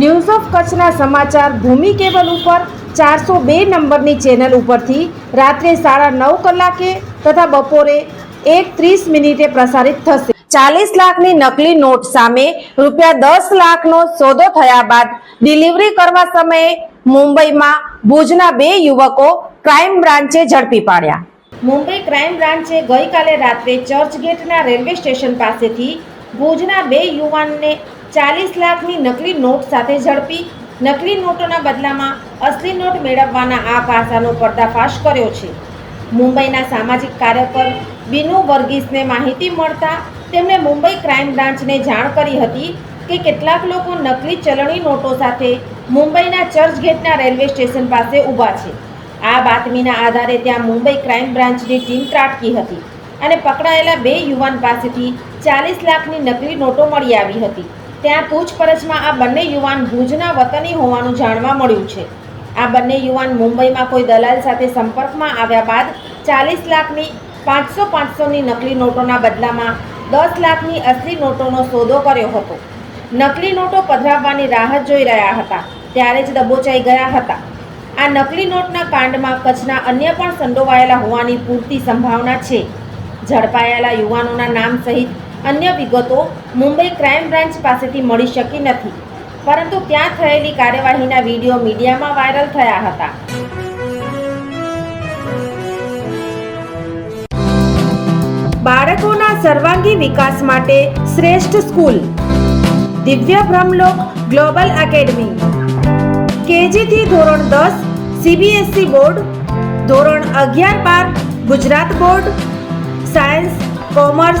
News of કચ્છના સમાચાર ભૂમિ cable ઉપર ચારસો બે નંબરની ચેનલ ઉપરથી રાત્રે સાડા નવ કલાકે તથા બપોરે એક ત્રીસ મિનિટે પ્રસારિત થશે. ચાલીસ લાખની નકલી નોટ સામે રૂપિયા દસ લાખનો સોદો થયા બાદ ડિલિવરી કરવા સમયે મુંબઈમાં ભુજના બે યુવકો ક્રાઇમ બ્રાન્ચે ઝડપી પાડ્યા. મુંબઈ ક્રાઇમ બ્રાન્ચે ગઈકાલે રાત્રે ચર્ચગેટના રેલવે સ્ટેશન પાસેથી ભુજના બે યુવાનને ચાલીસ લાખની નકલી નોટ સાથે ઝડપી, નકલી નોટોના બદલામાં અસલી નોટ મેળવવાના આ પાસાનો પર્દાફાશ કર્યો છે. મુંબઈના સામાજિક કાર્યકર બિનુ વર્ગીસને માહિતી મળતા તેમણે મુંબઈ ક્રાઇમ બ્રાન્ચને જાણ કરી હતી કે કેટલાક લોકો નકલી ચલણી નોટો સાથે મુંબઈના ચર્ચગેટના રેલવે સ્ટેશન પાસે ઊભા છે. આ બાતમીના આધારે ત્યાં મુંબઈ ક્રાઇમ બ્રાન્ચની ટીમ ત્રાટકી હતી અને પકડાયેલા બે યુવાન પાસેથી ચાલીસ લાખની નકલી નોટો મળી આવી હતી. ત્યાં પૂછપરછમાં આ બંને યુવાન ભુજના વતની હોવાનું જાણવા મળ્યું છે. આ બંને યુવાન મુંબઈમાં કોઈ દલાલ સાથે સંપર્કમાં આવ્યા બાદ ચાલીસ લાખની, પાંચસો પાંચસોની નકલી નોટોના બદલામાં દસ લાખની અસલી નોટોનો સોદો કર્યો હતો. નકલી નોટો પધરાવવાની રાહત જોઈ રહ્યા હતા, ત્યારે જ દબોચાઈ ગયા હતા. આ નકલી નોટના કાંડમાં કચ્છના અન્ય પણ સંડોવાયેલા હોવાની પૂરતી સંભાવના છે. ઝડપાયેલા યુવાનોના નામ સહિત અન્ય વિગતો મુંબઈ ક્રાઇમ બ્રાન્ચ પાસેથી મળી શકી નથી. પરંતુ ત્યાં થયેલી કાર્યવાહીના વીડિયો મીડિયામાં વાયરલ થયા હતા. બાળકોના સર્વાંગી વિકાસ માટે શ્રેષ્ઠ સ્કૂલ. દિવ્ય બ્રહ્મલોક ગ્લોબલ એકેડમી. કેજીથી ધોરણ દસ, સીબીએસઈ બોર્ડ. ધોરણ અગિયાર બાર, Gujarat board. Science, commerce